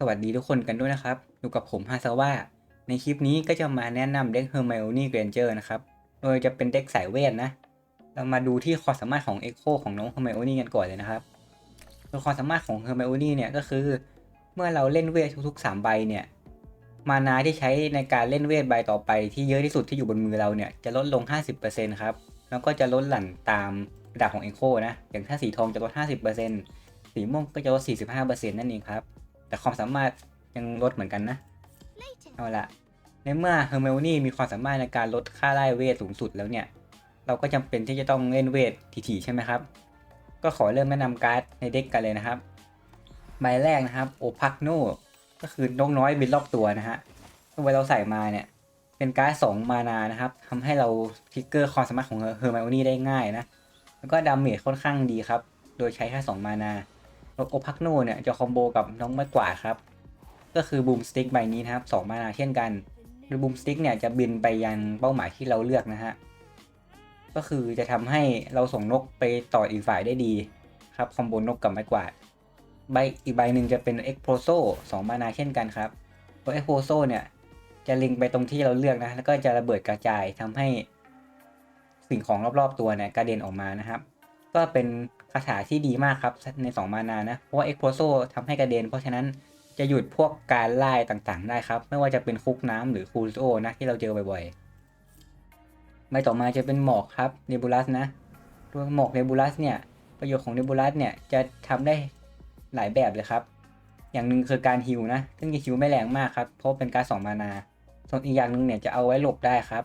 สวัสดีทุกคนกันด้วยนะครับ อยู่กับผมฮาซาว่า ในคลิปนี้ก็จะมาแนะนำเด็ก Hermione Granger นเจอร์นะครับ โดยจะเป็นเด็กสายเวทนะ เรามาดูที่ความสามารถของ Echo ของน้อง Hermione กันก่อนเลยนะครับโดยความสามารถของ Hermione เนี่ยก็คือ เมื่อเราเล่นเวททุกๆ 3 ใบเนี่ย มานาที่ใช้ในการเล่นเวทใบต่อไปที่เยอะที่สุดที่อยู่บนมือเราเนี่ยจะลดลง 50%ครับ แล้วก็จะลดหลั่นตามระดับของ Echo นะ อย่างถ้าสีทองจะลด 50%สีม่วงก็จะลด 45%นั่นเองครับ แต่ความสามารถยังลดเหมือนกันนะ เอาละในเมื่อเฮอร์เมลนี่มีความสามารถในการลดค่าไล่เวทสูงสุดแล้วเนี่ย เราก็จำเป็นที่จะต้องเล่นเวทถี่ๆใช่ไหมครับ ก็ขอเริ่มแนะนำการ์ดในเด็กกันเลยนะครับ ใบแรกนะครับโอพักโนก็คือนกน้อยบินรอบตัวนะฮะเวลาเราใส่มาเนี่ย เป็นการ์ดสองมานานะครับทำให้เราทริกเกอร์ความสามารถของเฮอร์ไมโอนี่ได้ง่ายนะ แล้วก็ดาเมจค่อนข้างดีครับ โดยใช้แค่สองมานา โอพักโนเนี่ยจะคอมโบกับน้องไม้กวาดครับ ก็คือบูมสติ๊กใบนี้นะครับสองมานาเช่นกันโดยบูมสติ๊กเนี่ยจะบินไปยังเป้าหมายที่เราเลือกนะฮะ ก็คือจะทำให้เราส่งนกไปต่ออีกฝ่ายได้ดีครับคอมโบนกกับไม้กวาดใบอีกใบหนึ่งจะเป็นเอ็กโพโซสองมานาเช่นกันครับตัวเอ็กโพโซเนี่ยจะลิงไปตรงที่เราเลือกนะ แล้วก็จะระเบิดกระจายทำให้สิ่งของรอบๆตัวเนี่ยกระเด็นออกมานะครับ ก็เป็นคาถาที่ดีมากครับใน2มานานะ เพราะว่าเอ็กโพโซทำให้กระเด็น เพราะฉะนั้นจะหยุดพวกการไล่ต่างๆ ได้ครับ ไม่ว่าจะเป็นคุกน้ำหรือคูโซนะที่เราเจอบ่อยๆใบต่อมาจะเป็นหมอกครับเนบูลัสนะ ตัวหมอกเนบูลัสเนี่ยประโยชน์ของเนบูลัสเนี่ยจะทำได้หลายแบบเลยครับ อย่างหนึ่งคือการฮิวนะ ซึ่งจะฮิวไม่แรงมากครับ เพราะเป็นการสองมานา ส่วนอีกอย่างหนึ่งเนี่ยจะเอาไว้หลบได้ครับ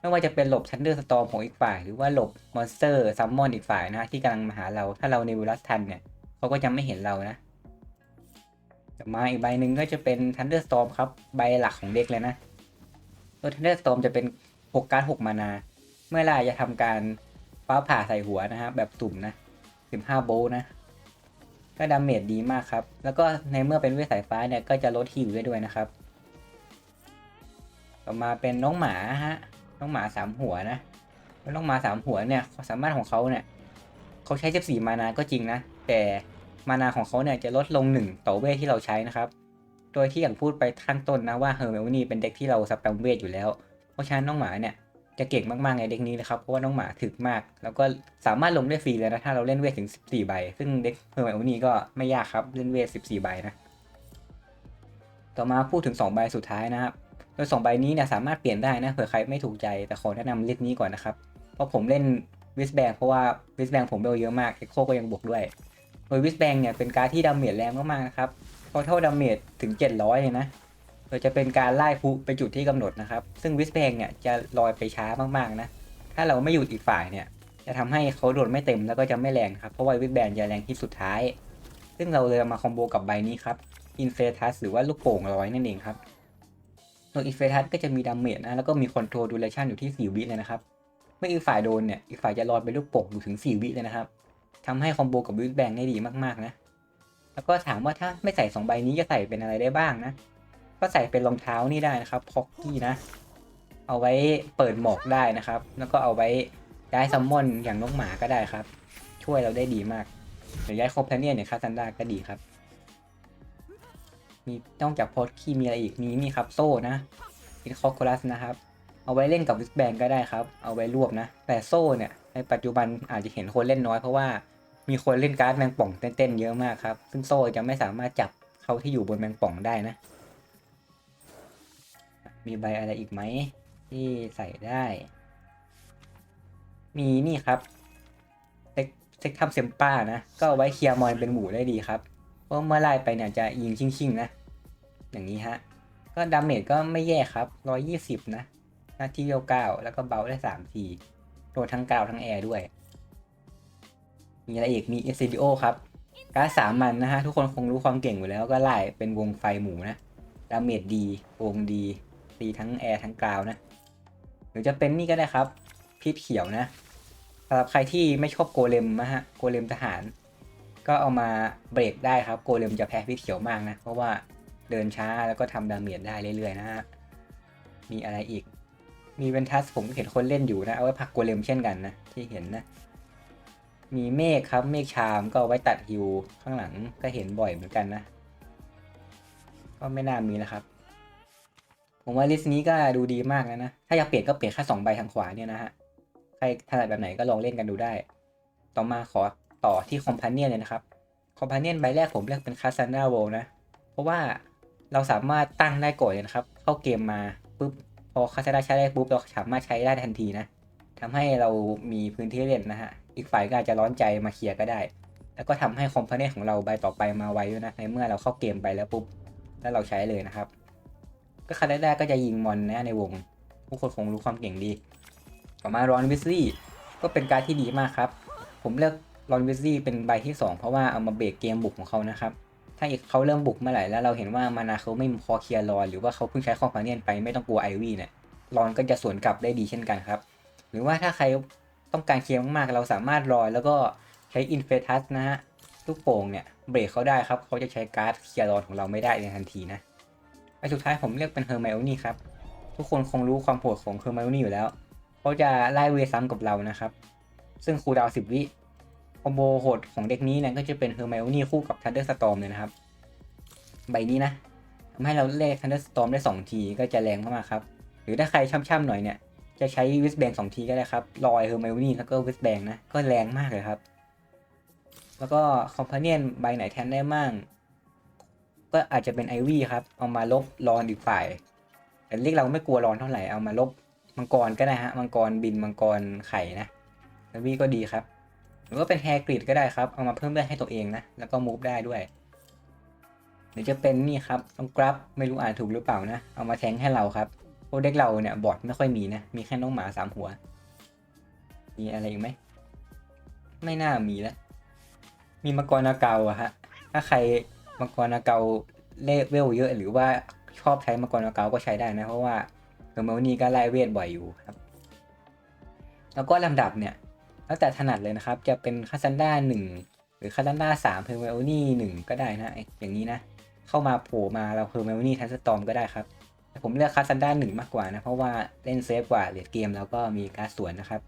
ไม่ว่าจะเป็นหลบชันเดอร์สตอมของอีกฝ่าย หรือว่าหลบมอนสเตอร์ซัมมอนอีกฝ่ายนะที่กำลังมาหาเรา ถ้าเราเนบูลัสทันเนี่ยเขาก็จะไม่เห็นเรานะต่อมาอีกใบหนึ่งก็จะเป็นทันเดอร์สตอมครับ ใบหลักของเด็กเลยนะตัวทันเดอร์สตอมจะเป็น6กการ6มานา เมื่อไรจะทำการฟ้าผ่าใส่หัวนะครับแบบสุ่มนะ15โบล์นะ ก็ดาเมจดีมากครับ แล้วก็ในเมื่อเป็นเวทสายฟ้าเนี่ยก็จะลดฮิวได้ด้วยนะครับ ต่อมาเป็นน้องหมาฮะ น้องหมาสามหัวนะแล้วน้องหมาสามหัวเนี่ยความสามารถของเขาเนี่ยเขาใช้14มานาก็จริงนะ แต่มานาของเขาเนี่ยจะลดลง1ต่อเวทที่เราใช้นะครับ โดยที่อย่างพูดไปข้างต้นนะว่าเฮอร์เมลนี่เป็นเด็กที่เราสแปมเวทอยู่แล้ว เพราะฉะนั้นน้องหมาเนี่ยจะเก่งมากๆในเด็กนี้นะครับ เพราะว่าน้องหมาถึกมาก แล้วก็สามารถลงได้ฟรีเลยนะ ถ้าเราเล่นเวทถึง 14 ใบ ซึ่งเด็กเฮอร์เมลนี่ก็ไม่ยากครับ เล่นเวท 14 ใบนะ ต่อมาพูดถึง 2 ใบสุดท้ายนะครับ ดย2ใบนี้เนี่ยสามารถเปลี่ยนได้นะเผื่อใครไม่ถูกใจแต่ขอแนะนำลิสต์นี้ก่อนนะครับ เพราะผมเล่นวิสแบงเพราะว่าวิสแบงผมเบลเยอะมากเอ็กโคก็ยังบวกด้วย โดยวิสแบงเนี่ยเป็นการที่ดาเมจแรงมากๆนะครับพราะเท่าดาเมจถึง 700เลยนะโดยจะเป็นการไล่พุไปจุดที่กำหนดนะครับ ซึ่งวิสแบงเนี่ยจะลอยไปช้ามากๆนะ ถ้าเราไม่หยุดอีกฝ่ายเนี่ยจะทำให้เขาโดนไม่เต็มแล้วก็จะไม่แรงครับ เพราะว่าวิสแบงจะแรงที่สุดท้าย ซึ่งเราเลยเอามาคอมโบกับใบนี้ครับอินเฟทัสหรือว่าลูกโป่งลอยนั่นเองครับ โดยอินเฟทัสก็จะมีดาเมจนะ แล้วก็มีคอนโทรลดูเลชันอยู่ที่ 4 วิเลยนะครับ เมื่ออีกฝ่ายโดนเนี่ย อีกฝ่ายจะลอยเป็นลูกโป่งอยู่ถึง 4 วิเลยนะครับทำให้คอมโบกับวิสแบงได้ดีมากๆนะ แล้วก็ถามว่าถ้าไม่ใส่ 2 ใบนี้จะใส่เป็นอะไรได้บ้างนะ ก็ใส่เป็นรองเท้านี่ได้นะครับพ็อกกี้นะ เอาไว้เปิดหมอกได้นะครับ แล้วก็เอาไว้ย้ายซัมมอนอย่างน้องหมาก็ได้ครับ ช่วยเราได้ดีมากหรือย้ายคอมเพลเนียนอย่างคาซันดาก็ดีครับ มีนอกจากพอดคีมีอะไรอีกมีนี่ครับโซ่นะอินคอร์คูลัสนะครับ เอาไว้เล่นกับวิสแบนก็ได้ครับ เอาไว้รวบนะ แต่โซ่เนี่ยในปัจจุบันอาจจะเห็นคนเล่นน้อยเพราะว่ามีคนเล่นการ์ดแมงป่องเต้นๆเยอะมากครับ ซึ่งโซ่จะไม่สามารถจับเขาที่อยู่บนแมงป่องได้นะ มีใบอะไรอีกไหมที่ใส่ได้ มีนี่ครับเซ็กซ็กทัมเซมป้านะ ก็เอาไว้เคลียร์มอนเป็นหมูได้ดีครับ เพราะเมื่อไล่ไปเนี่ยจะยิงชิงๆนะ อย่างนี้ฮะ ก็ดาเมจก็ไม่แย่ครับ 120 นะนาทีเดียวเก้าแล้วก็เบาได้3ทีโดนทั้งกาวทั้งแอร์ด้วย มีอะไรอีกมี e s i d o ครับการสามันนะฮะ ทุกคนคงรู้ความเก่งอยู่แล้วก็ไล่เป็นวงไฟหมูนะดาเมจดีวงดีตีทั้งแอร์ทั้งกาวนะ หรือจะเป็นนี่ก็ได้ครับ พิษเขียวนะสำหรับใครที่ไม่ชอบโกเลมนะฮะ โกเลมทหาร ก็เอามาเบรกได้ครับโกเลมจะแพ้พิษเขียวมากนะ เพราะว่าเดินช้าแล้วก็ทำดาเมจได้เรื่อยๆนะฮะ มีอะไรอีก มีเวนทัสผมเห็นคนเล่นอยู่นะ เอาไว้ผักโกเลมเช่นกันนะ ที่เห็นนะ มีเมฆครับ เมฆชามก็เอาไว้ตัดฮิวข้างหลังก็เห็นบ่อยเหมือนกันนะ ก็ไม่น่ามีแล้วครับ ผมว่าลิสต์นี้ก็ดูดีมากแล้วนะ ถ้าอยากเปลี่ยนก็เปลี่ยนแค่สองใบทางขวาเนี่ยนะฮะ ใครถนัดแบบไหนก็ลองเล่นกันดูได้ ต่อมาขอ ต่อที่คอมพานเนียนเลยนะครับคอมพานเนียนใบแรกผมเลือกเป็นคาซานาโวนะ เพราะว่าเราสามารถตั้งได้ก่อนเลยนะครับ เข้าเกมมาปุ๊บพอคาซานาใช้ได้ปุ๊บ เราสามารถใช้ได้ทันทีนะทำให้เรามีพื้นที่เล่นนะฮะ อีกฝ่ายก็อาจจะร้อนใจมาเคลียร์ก็ได้ แล้วก็ทำให้คอมพานเนียนของเราใบต่อไปมาไวด้วยนะในเมื่อเราเข้าเกมไปแล้วปุ๊บแล้วเราใช้เลยนะครับ ก็คาแรกๆก็จะยิงมอนนะในวงผู้คนคงรู้ความเก่งดี ต่อมารอนวิสลี่ก็เป็นการที่ดีมากครับ ผมเลือก รอนวิสลี่เป็นใบที่ 2 เพราะว่าเอามาเบรกเกมบุกของเขานะครับ ถ้าอีกเขาเริ่มบุกเมื่อไหร่แล้วเราเห็นว่ามานาเขาไม่พอเคลียร์รอนหรือว่าเขาเพิ่งใช้คอมพาเนียนไปไม่ต้องกลัวไอวี่เนี่ยรอนก็จะสวนกลับได้ดีเช่นกันครับ หรือว่าถ้าใครต้องการเคลียร์มากๆ เราสามารถรอยแล้วก็ใช้อินเฟทัสนะฮะลูกโป่งเนี่ยเบรกเขาได้ครับเขาจะใช้การ์ดเคลียร์รอนของเราไม่ได้ในทันทีนะไปสุดท้ายผมเลือกเป็นเฮอร์ไมโอนี่ครับทุกคนคงรู้ความโหดของเฮอร์ไมโอนี่อยู่แล้วเขาจะไล่เวซ้ำกับเรานะครับ ซึ่งคูดาวน์10วิ คอมโบโหดของเด็กนี้เนี่ยก็จะเป็นเฮอร์ไมโอนี่คู่กับทันเดอร์สตอมเลยนะครับ ใบนี้นะทำให้เราเลขทันเดอร์สตอมได้ 2 ทีก็จะแรงมากๆครับ หรือถ้าใครช่ำๆหน่อยเนี่ย จะใช้วิสแบงสองทีก็ได้ครับลอยเฮอร์ไมโอนี่แล้วก็วิสแบงนะ ก็แรงมากเลยครับ แล้วก็คอมพาเนียนใบไหนแทนได้มั่งก็อาจจะเป็นไอวี่ครับ เอามาลบรอนอีกฝ่าย แต่เรียกเราไม่กลัวรอนเท่าไหร่เอามาลบมังกรก็ได้ฮะมังกรบินมังกรไข่นะไอวี่ก็ดีครับ หรือว่าเป็นแฮกริดก็ได้ครับ เอามาเพิ่มเลือดให้ตัวเองนะ แล้วก็มูฟได้ด้วยหรือจะเป็นนี่ครับต้องกรับไม่รู้อ่านถูกหรือเปล่านะ เอามาแทงให้เราครับพวกเด็กเราเนี่ยบอดไม่ค่อยมีนะ มีแค่น้องหมาสามหัว มีอะไรอีกไหม ไม่น่ามีแล้ว มีมังกรนาเกาอะฮะ ถ้าใครมังกรนาเกาเลเวลเยอะ หรือว่าชอบใช้มังกรนาเกาก็ใช้ได้นะ เพราะว่าเฮอร์เมลนี่ก็ไล่เวทบ่อยอยู่ครับ แล้วก็ลำดับเนี่ย แล้วแต่ถนัดเลยนะครับ จะเป็นคาซันด้าหนึ่งหรือคาซันด้าสามเฮอร์เมลนี่หนึ่งก็ได้นะอย่างนี้นะ เข้ามาโผล่มาเราเฮอร์เมลนี่ทันสตอมก็ได้ครับแต่ผมเลือกคาซันด้าหนึ่งมากกว่านะ เพราะว่าเล่นเซฟกว่าเลดเกมแล้วก็มีการสวนนะครับ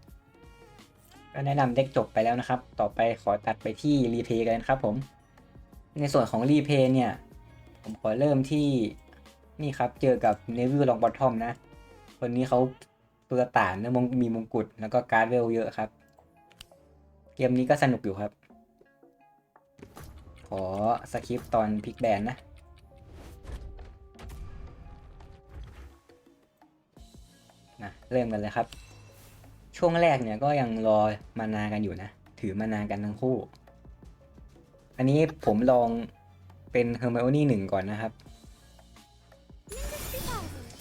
ก็แนะนำเด็กจบไปแล้วนะครับ ต่อไปขอตัดไปที่รีเพย์กันครับผม ในส่วนของรีเพย์เนี่ย ผมขอเริ่มที่นี่ครับ เจอกับเนวิลลองบอททอมนะ คนนี้เขาตัวต่านนะมงมีมงกุฎแล้วก็การ์ดเวลเยอะครับ เกมนี้ก็สนุกอยู่ครับ ขอสคริปต์ตอนพิกแบนนะ นะ เริ่มกันเลยครับ ช่วงแรกเนี่ยก็ยังรอมานากันอยู่นะ ถือมานากันทั้งคู่ อันนี้ผมลองเป็นเฮอร์ไมโอนี่หนึ่งก่อนนะครับ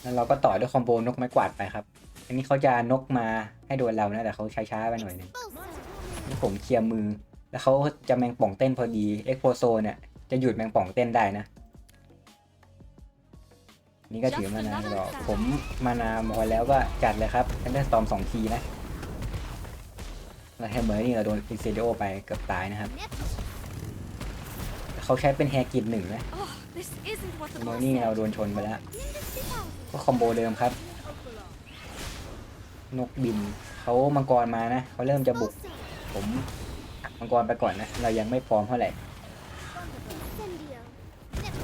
แล้วเราก็ต่อด้วยคอมโบนกไม้กวาดไปครับ อันนี้เขาจะนกมาให้โดนเรานะ แต่เขาช้าๆไปหน่อยนึง นี่ผมเคลียร์มือ แล้วเขาจะแมงป่องเต้นพอดีเอ็กโพโซเนี่ยจะหยุดแมงป่องเต้นได้นะ นี่ก็ถือมานานรอผมมานาหมดแล้วก็จัดเลยครับแอนเดอร์สตอมสองทีนะแล้วแฮมเมอร์นี่เราโดนอินเซเดโอไปเกือบตายนะครับเขาใช้เป็นแฮร์กิดหนึ่งนะ Oh, this isn't what the โม boss นี่เรา said. โดนชนไปแล้ว ก็คอมโบเดิมครับ นกบินเขามังกรมานะ เขาเริ่มจะบุก ผมมังกรไปก่อนนะ เรายังไม่พร้อมเท่าไหร่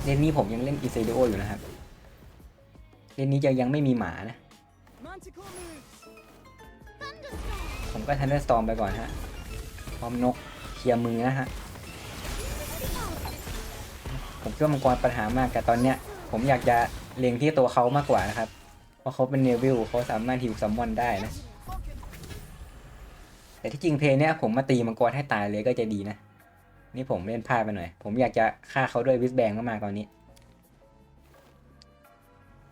เล่นนี้ผมยังเล่นอิเซเดโออยู่นะครับ เล่นนี้จะยังไม่มีหมานะ ผมก็ทันเดอร์สตอมไปก่อนฮะ พร้อมนกเคลียร์มือนะฮะ ผมคิดว่ามังกรปัญหามากแต่ตอนเนี้ย ผมอยากจะเล็งที่ตัวเขามากกว่านะครับ เพราะเขาเป็นเนวิลเขาสามารถฮิวซัมมอนได้นะ แต่ที่จริงเพลย์เนี้ยผมมาตีมังกรให้ตายเลยก็จะดีนะ นี่ผมเล่นพลาดไปหน่อย ผมอยากจะฆ่าเขาด้วยวิสแบงมากๆตอนนี้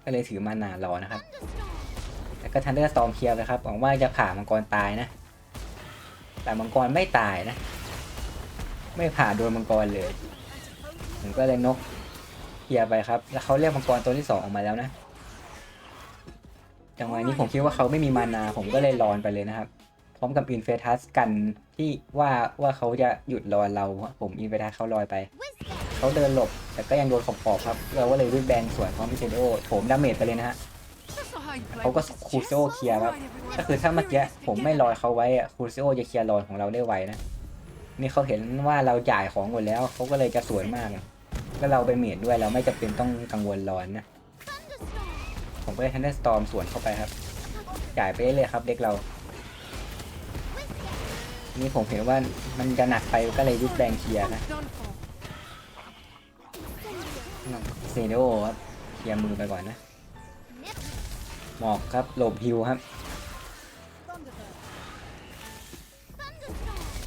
ก็เลยถือมานานรอนะครับ แล้วก็ทันเดอร์สตอมเคลียร์ไปครับหวังว่าจะผ่ามังกรตายนะ แต่มังกรไม่ตายนะ ไม่ผ่าโดนมังกรเลย ผมก็เลยนกเคลียร์ไปครับ แล้วเขาเรียกมังกรตัวที่สองออกมาแล้วนะจังหวะนี้ผมคิดว่าเขาไม่มีมานา ผมก็เลยรอนไปเลยนะครับ พร้อมกับอินเฟทัสกันที่ว่าว่าเขาจะหยุดรอเรา ผมอินเฟทัสเขาลอยไป เขาเดินหลบ แต่ก็ยังโดนขอบขอบครับ เราก็เลยวิดแบงสวนพร้อมพิเซโอโถมดาเมจไปเลยนะฮะเขาก็คูซิโอเคลียร์ครับก็คือถ้าเมื่อกี้ผมไม่ลอยเขาไว้อะคูซิโอจะเคลียร์รอนของเราได้ไวนะนี่เขาเห็นว่าเราจ่ายของหมดแล้วเขาก็เลยจะสวนมากก็เราเป็นเมดด้วยเราไม่จำเป็นต้องกังวลร้อนนะผมก็เลยทันเดอร์สตอมสวนเข้าไปครับ จ่ายไปเรื่อยครับเด็กเรา นี่ผมเห็นว่ามันจะหนักไปก็เลยยุบแดงเคลียร์นะเซโดครับเคลียร์มือไปก่อนนะ หมอกครับหลบฮิวครับ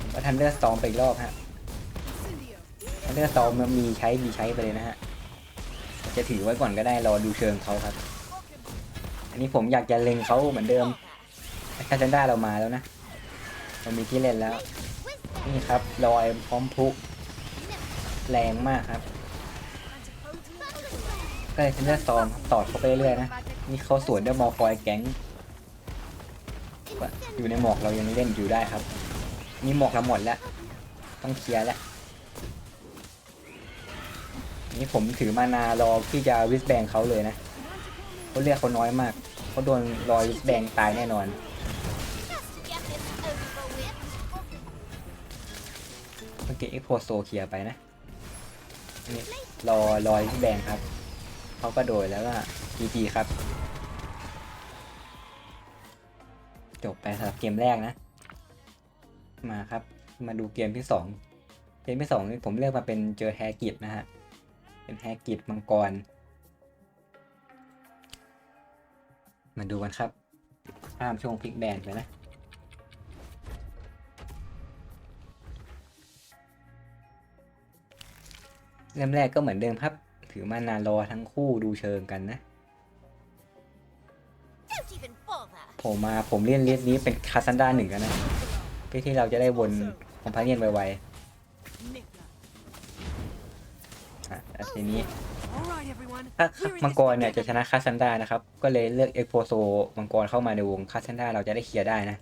มก็ทันเดอร์สตอมไปอีกรอบฮะทันเดอร์สตอมมันมีใช้มีใช้ไปเลยนะฮะ จะถือไว้ก่อนก็ได้รอดูเชิงเขาครับ อันนี้ผมอยากจะเล็งเขาเหมือนเดิมแคาเซนด้าเรามาแล้วนะ เรามีที่เล่นแล้ว นี่ครับรอยพร้อมพุแรงมากครับก็เลยทันเดอร์สตอมตอดเขาไปเรื่อยๆนะ นี่เขาสวนด้วยมอคอยแก๊งอยู่ในหมอกเรายังเล่นอยู่ได้ครับ นี่หมอกเราหมดแล้ว ต้องเคลียร์แล้ว นี่ผมถือมานารอที่จะวิสแบงเขาเลยนะเขาเรียกเขาน้อยมากเขาโดนรอยวิสแบงตายแน่นอน มื่อกี้เอ็กโพโซเคลียร์ไปนะนี่รอรอยแบงครับเขาก็โดยแล้วก็ GG ครับ จบไปสำหรับเกมแรกนะ มาครับ มาดูเกมที่สองเกมที่สองนี่ผมเลือกมาเป็นเจอแฮกิตนะฮะ เป็นแฮกิตมังกร มาดูกันครับข้ามช่วงพลิกแบนไปนะ เริ่มแรกก็เหมือนเดิมครับ ถือมานานรอทั้งคู่ดูเชิงกันนะผมมาผมเล่นเลสนี้เป็นคาซันดาหนึ่งกันนะเพื่อที่เราจะได้วนคอมพาเนียนไวๆอะแล้วทีนี้ All right, everyone. ถ้า Here it มัง is กรเนี่ยจะชนะคาซันดานะครับ ก็เลยเลือกเอ็กโพโซมังกรเข้ามาในวงคาซันดาเราจะได้เคลียร์ได้นะ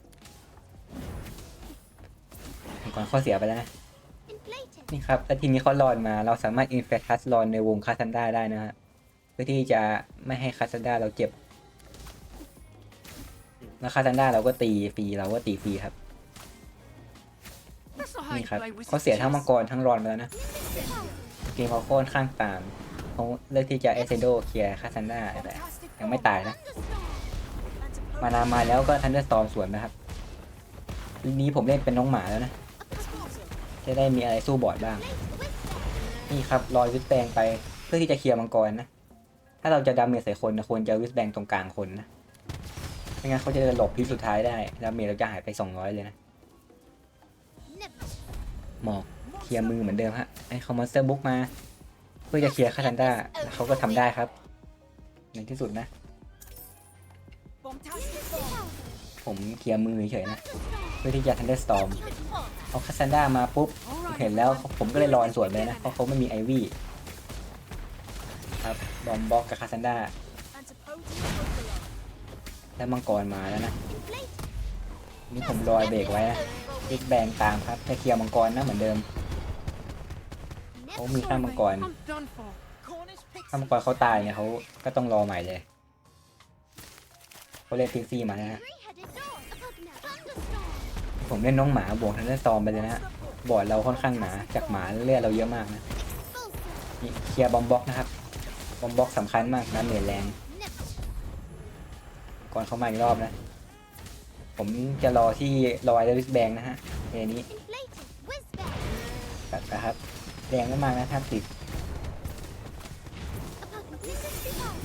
มังกรข้อเสียไปแล้วนะ นี่ครับแล้วทีนี้เขารอนมา เราสามารถอินเฟคัสรอนในวงคาซันดาได้นะฮะเพื่อที่จะไม่ให้คาซันดาเราเจ็บแล้วคาซันดาเราก็ตีฟรีเราก็ตีฟรีครับนี่ครับเขาเสียทั้งมังกรทั้งรอนไปแล้วนะเกมเขาโค่นข้างตามเขาเลือกที่จะเอเซโดเคลียร์คาซันดาแต่ยังไม่ตายนะ มานามาแล้วก็ทันเดอร์สตอมสวนนะครับทีนี้ผมเล่นเป็นน้องหมาแล้วนะ จะได้มีอะไรสู้บอดบ้าง นี่ครับรอยวิสแบงไปเพื่อที่จะเคลียร์มังกรนะ ถ้าเราจะดาเมจใส่คนนะควรจะวิสแบงตรงกลางคนนะไม่งั้นเขาจะหลบพิษสุดท้ายได้ดาเมจเราจะหายไป 200 เลยนะ หมอกเคลียร์มือเหมือนเดิมฮะไอ้คอมมอนสเตอร์บุ๊กมา เพื่อจะเคลียร์คาทันด้าเขาก็ทำได้ครับในที่สุดนะ ผมเคลียร์มือเฉยๆนะ เพื่อที่จะทันเดอร์สตอม เอาคาซันด้ามาปุ๊บเห็นแล้วผมก็เลยรอนสวนเลยนะเพราะเขาไม่มีไอวี่ครับบอมบล็อกกับคาซันด้าแล้วมังกรมาแล้วนะนี่ผมรอยเบรกไว้นะบิ๊กแบงตามครับจะเคลียร์มังกรนะเหมือนเดิมเขามีข้ามมังกร I'm done for. ถ้ามังกรเขาตายเนี่ยเขาก็ต้องรอใหม่เลยเขาเล่นพิกซี่มานะฮะ ผมเล่นน้องหมาบวกทันเดอร์สตอมไปเลยนะฮะบอดเราค่อนข้างหนาจากหมาเลือดเราเยอะมากนะนี่เคลียร์บอมบล็อกนะครับบอมบล็อกสำคัญมากนะเหนื่อยแรง ก่อนเข้ามาอีกรอบนะ ผมจะรอที่รอยเดวิสแบงนะฮะเอนี้ตัดนะครับแรงไม่มากนะถ้านติด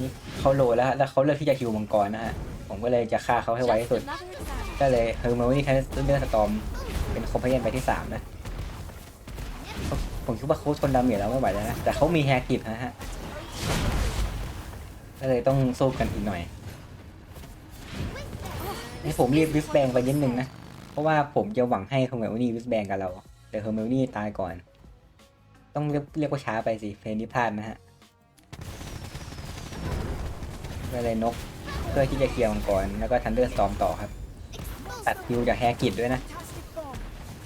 นี่เขาโหลแล้วฮะแล้วเขาเลือกที่จะคิวมังกรนะฮะผมก็เลยจะฆ่าเขาให้ไวที่สุด ก็เลยเฮอร์มาวีแคสเดอร์สตอมเป็นคอมเพลนไปที่สามนะ ผมคิดว่าเขาทนดาเมจแล้วไม่ไหวแล้วนะ แต่เขามีแฮกกิบนะฮะ ก็เลยต้องสู้กันอีกหน่อย ให้ผมรีบวิสแบงไปนิดนึงนะ เพราะว่าผมจะหวังให้เฮอร์เมลนี่วิสแบงกับเรา แต่เฮอร์เมลนี่ตายก่อน ต้องเรียกเรียกว่าช้าไปสิ เพลนี้พลาดนะฮะก็เลยนกเพื่อที่จะเคลียร์มังกรแล้วก็ทันเดอร์สตอมต่อครับ ตัดคิวจากแฮกิดด้วยนะ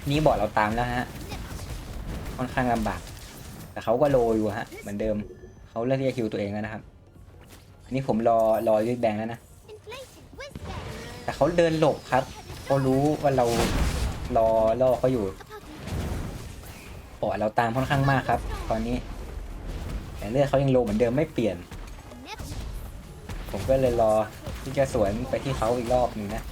นี่บอดเราตามแล้วฮะ ค่อนข้างลำบาก แต่เขาก็โลอยู่ฮะ เหมือนเดิม เขาเลือกที่จะคิวตัวเองแล้วนะครับ อันนี้ผมรอรอยืดแบงแล้วนะ แต่เขาเดินหลบครับเขารู้ว่าเรารอล่อเขาอยู่บอดเราตามค่อนข้างมากครับ ตอนนี้ แต่เลือดเขายังโลเหมือนเดิมไม่เปลี่ยน ผมก็เลยรอที่จะสวนไปที่เขาอีกรอบหนึ่งนะ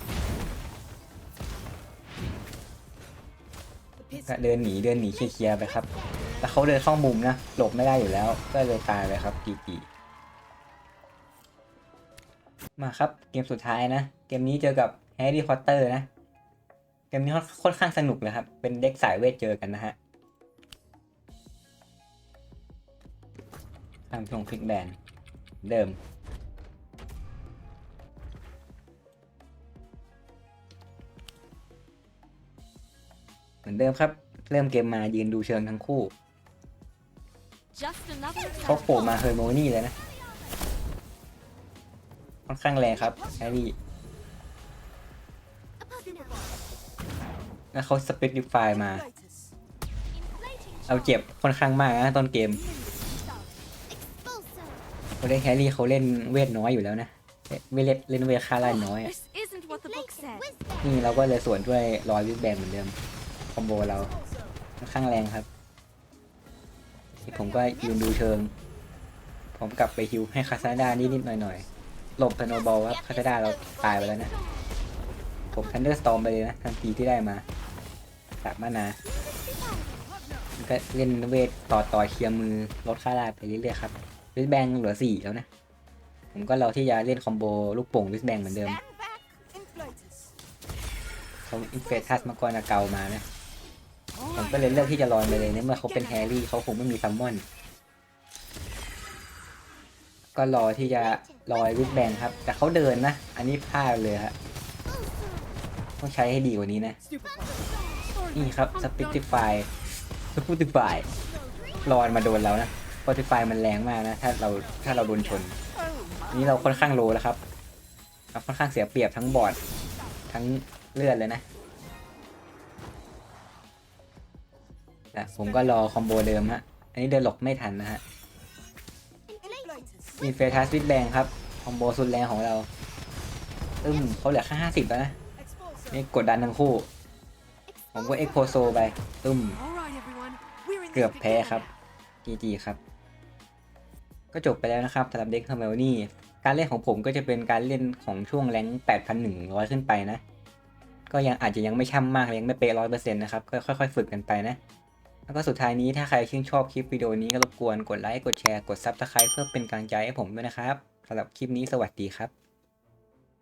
ก็เดินหนีเดินหนีเคลียร์ไปครับ แต่เขาเดินเข้ามุมนะหลบไม่ได้อยู่แล้ว ก็เลยตายไปครับกีกีมาครับเกมสุดท้ายนะ เกมนี้เจอกับแฮร์รี่พอตเตอร์นะ เกมนี้ค่อนข้างสนุกเลยครับ เป็นเด็กสายเวทเจอกันนะฮะทำชงคลิกแบนเดิม เหมือนเดิมครับ เริ่มเกมมายืนดูเชิงทั้งคู่ Just another เขาโผล่มาเฮอร์โมนี่เลยนะ ค่อนข้างแรงครับแฮร์รี่แล้วเขาสเปซิฟายมา เอาเจ็บค่อนข้างมากนะตอนเกมเขาเล่นแฮร์รี่เขาเล่นเวทน้อยอยู่แล้วนะเวทเล่นเวทค่าไล่น้อยอะ This isn't what the book said. นี่เราก็เลยสวนด้วยรอยวิกแบนเหมือนเดิม คอมโบเราค่อนข้างแรงครับนี่ผมก็ยืนดูเชิง ผมกลับไปฮิวให้คาซาด้านิดๆหน่อยๆหลบธโนบอลครับคาซาด้าเราตายไปแล้วนะ ผมทันเดอร์สตอมไปเลยนะทันทีที่ได้มาสามมานาก็เล่นเวทต่อต่อเคลียร์มือลดค่าราไปเรื่อยๆครับวิสแบงเหลือสี่แล้วนะ ผมก็เราที่จะเล่นคอมโบลูกโป่งวิสแบงเหมือนเดิมเขาอินเฟทัสมาก่อนอาเกามานะ ผมก็เลยเลือกที่จะลอยไปเลยในเมื่อเขาเป็นแฮร์รี่เขาคงไม่มีซัมมอน ก็รอที่จะลอยวิกแบงครับ แต่เขาเดินนะ อันนี้พลาดเลยฮะต้องใช้ให้ดีกว่านี้นะ นี่ครับสปิติฟายสปิติฟายลอยมาโดนเรานะสปิติฟายมันแรงมากนะ ถ้าเราถ้าเราโดนชน นี่เราค่อนข้างโลแล้วครับเราค่อนข้างเสียเปรียบทั้งบอร์ดทั้งเลือดเลยนะ นะผมก็รอคอมโบเดิมฮะ อันนี้เดินหลบไม่ทันนะฮะ มีเฟทัสวิดแบงครับ คอมโบสุดแรงของเราตึ้มเขาเหลือแค่ห้าสิบแล้วนะ นี่กดดันทั้งคู่ ผมก็เอ็กโพโซไปตึ้ม เกือบแพ้ครับ GG ครับ ก็จบไปแล้วนะครับสำหรับเด็กเฮอร์เมลนี่การเล่นของผมก็จะเป็นการเล่นของช่วงแรง8,100 ขึ้นไปนะ ก็ยังอาจจะยังไม่ช่ำมากยังไม่เป๊ะร้อยเปอร์เซ็นต์นะครับ ก็ค่อยๆ ฝึกกันไปนะ แล้วก็สุดท้ายนี้ถ้าใครชื่นชอบคลิปวิดีโอนี้ก็รบกวนกดไลค์ กดแชร์ กดซับสไคร b e เพื่อเป็นกำลังใจให้ผมด้วยนะครับสำหรับคลิปนี้สวัสดีครับ